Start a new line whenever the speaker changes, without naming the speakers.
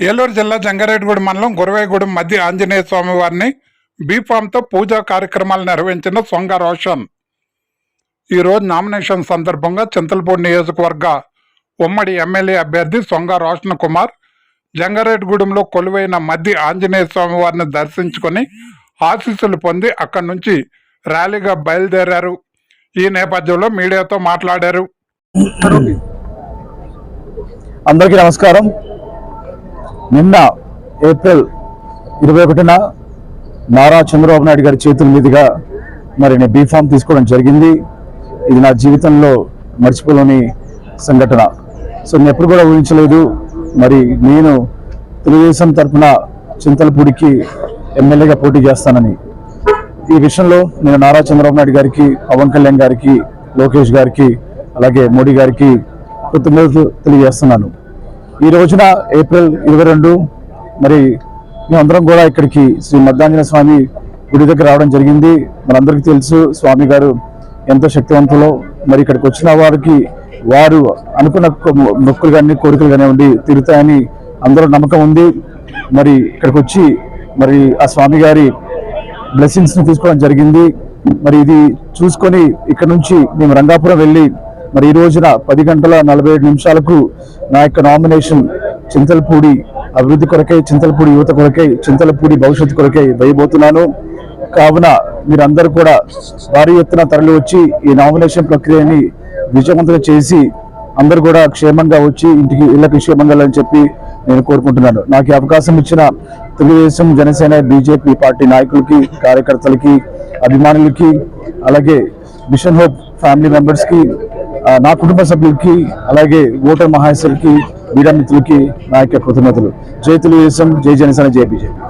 ఏలూరు జిల్లా జంగారెడ్డిగూడెం మండలం గురవేగూడెం మధ్య ఆంజనేయ స్వామి వారిని బీఫామ్తో పూజా కార్యక్రమాలు నిర్వహించిన సొంగ రోషన్. ఈరోజు నామినేషన్ సందర్భంగా చింతలపూడి నియోజకవర్గ ఉమ్మడి ఎమ్మెల్యే అభ్యర్థి సొంగ రోషన్ కుమార్ జంగారెడ్డిగూడెంలో కొలువైన మధ్య ఆంజనేయ స్వామి వారిని దర్శించుకొని ఆశీస్సులు పొంది అక్కడి నుంచి ర్యాలీగా బయలుదేరారు. ఈ నేపథ్యంలో మీడియాతో మాట్లాడారు.
అందరికీ నమస్కారం. నిన్న ఏప్రిల్ ఇరవై ఒకటిన నారా చంద్రబాబు నాయుడు గారి చేతుల మీదుగా మరి నేను బీఫామ్ తీసుకోవడం జరిగింది. ఇది నా జీవితంలో మర్చిపోలేని సంఘటన. సో నేను ఎప్పుడు కూడా ఊహించలేదు. మరి నేను తెలుగుదేశం తరఫున చింతలపూడికి ఎమ్మెల్యేగా పోటీ చేస్తానని. ఈ విషయంలో నేను నారా చంద్రబాబు నాయుడు గారికి పవన్ కళ్యాణ్ గారికి లోకేష్ గారికి అలాగే మోడీ గారికి కృతజ్ఞతలు తెలియజేస్తున్నాను. ఈ రోజున ఏప్రిల్ ఇరవై రెండు మరి మేమందరం కూడా ఇక్కడికి శ్రీ మద్దాంజన స్వామి గుడి దగ్గర రావడం జరిగింది. మనందరికీ తెలుసు స్వామి గారు ఎంతో శక్తివంతులో. మరి ఇక్కడికి వచ్చిన వారికి వారు అనుకున్న మొక్కులు కానీ కోరికలు కానివ్వండి తీరుతాయని అందరూ నమ్మకం ఉంది. మరి ఇక్కడికి వచ్చి మరి ఆ స్వామి గారి బ్లెస్సింగ్స్ని తీసుకోవడం జరిగింది. మరి ఇది చూసుకొని ఇక్కడ నుంచి మేము రంగాపురం వెళ్ళి మరి ఈ రోజున పది గంటల నలభై ఏడు నిమిషాలకు నా యొక్క నామినేషన్ చింతలపూడి అభివృద్ధి కొరకై చింతలపూడి యువత కొరకై చింతలపూడి భవిష్యత్తు కొరకై వేయబోతున్నాను. కావున మీరందరూ కూడా భారీ ఎత్తున తరలి వచ్చి ఈ నామినేషన్ ప్రక్రియని విజయవంతం చేసి అందరూ కూడా క్షేమంగా వచ్చి ఇంటికి ఇళ్ళకి క్షేమంగా చెప్పి నేను కోరుకుంటున్నాను. నాకు అవకాశం ఇచ్చిన తెలుగుదేశం జనసేన బీజేపీ పార్టీ నాయకులకి కార్యకర్తలకి అభిమానులకి అలాగే మిషన్ హోప్ ఫ్యామిలీ మెంబర్స్కి నా కుటుంబ సభ్యులకి అలాగే ఓటర్ మహాశయులకి మీడియా మిత్రులకి నా యొక్క కృతజ్ఞతలు. జై దేశం జై జనసేన జై బీజేపీ.